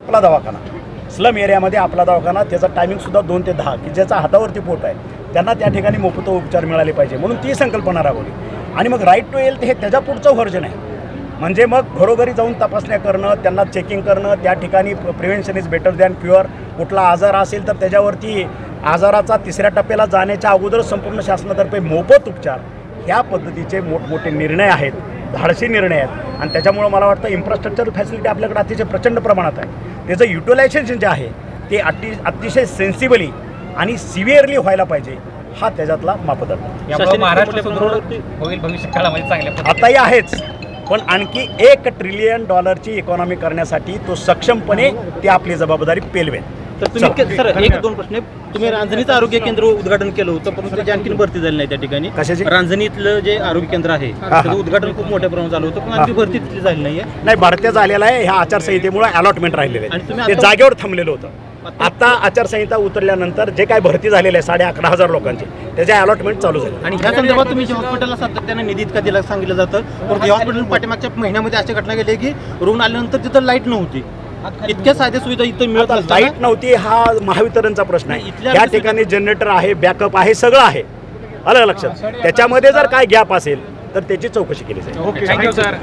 आपला दवाखाना. स्लम एरियामध्ये आपला दवाखाना त्याचा टायमिंगसुद्धा दोन ते दहा की ज्याचा हातावरती पोट आहे त्यांना त्या ठिकाणी मोफत उपचार मिळाले पाहिजे म्हणून ती संकल्पना राबवली. आणि मग राईट टू हेल्थ हे त्याच्या पुढचं व्हर्जन आहे. म्हणजे मग घरोघरी जाऊन तपासण्या करणं त्यांना चेकिंग करणं त्या ठिकाणी prevention is better than cure कुठला आजार असेल तर त्याच्यावरती आजाराचा तिसऱ्या टप्प्याला जाण्याच्या अगोदर संपूर्ण शासनातर्फे मोफत उपचार. ह्या पद्धतीचे मोठमोठे निर्णय आहेत धाडसी निर्णय आहेत. आणि त्याच्यामुळं मला वाटतं इन्फ्रास्ट्रक्चर फॅसिलिटी आपल्याकडे अतिशय प्रचंड प्रमाणात आहे. त्याचं युटिलायझेशन जे आहे ते अति अतिशय सेन्सिबली आणि सिव्हिअरली व्हायला पाहिजे हा त्याच्यातला मापदंड. महाराष्ट्र सुदृढ होईल भविष्य काळामध्ये चांगल्या पद्धतीने. आताही आहेच पण आणखी एक ट्रिलियन डॉलरची इकॉनॉमी करण्यासाठी तो सक्षमपणे ती आपली जबाबदारी पेलवेल. तर तुम्ही के- सर एक दोन प्रश्न. आहे. तुम्ही रांजणीचं आरोग्य केंद्र उद्घाटन केलं होतं परंतु त्याची आणखी भरती झाली नाही त्या ठिकाणी. कशाची? रांजणीतलं जे आरोग्य केंद्र आहे हा. त्याचं उद्घाटन खूप मोठ्या प्रमाणात झालं होतं पण आणखी भरती तिथली झाली नाहीये. नाही भारतीय झालेला आहे ह्या आचारसंहितेमुळे अलॉटमेंट राहिलेले आणि तुम्ही आहे ते आता- जागेवर थांबलेलं होतं. आता आचारसंहिता उतरल्यानंतर जे काय भरती झालेले आहे साडे अकरा हजार लोकांची त्याचे अलॉटमेंट चालू झाले. आणि ह्या संदर्भात तुम्ही जे हॉस्पिटलला सातत्याने निधी इतका दिला सांगितलं जातं परंतु या हॉस्पिटल पाठीमागच्या महिन्यामध्ये अशी घटना घडली की रुग्ण आल्यानंतर तिथं लाइट नव्हती. इतक्या साध्या सुविधा इथं मिळत आता लाइट नव्हती हा महावितरणचा प्रश्न नाही, आहे इथल्या त्या आमच्या ठिकाणी जनरेटर आहे बॅकअप आहे सगळं आहे. आलं का लक्षात? त्याच्यामध्ये जर काय गॅप असेल तर त्याची चौकशी केली जाईल. Thank you sir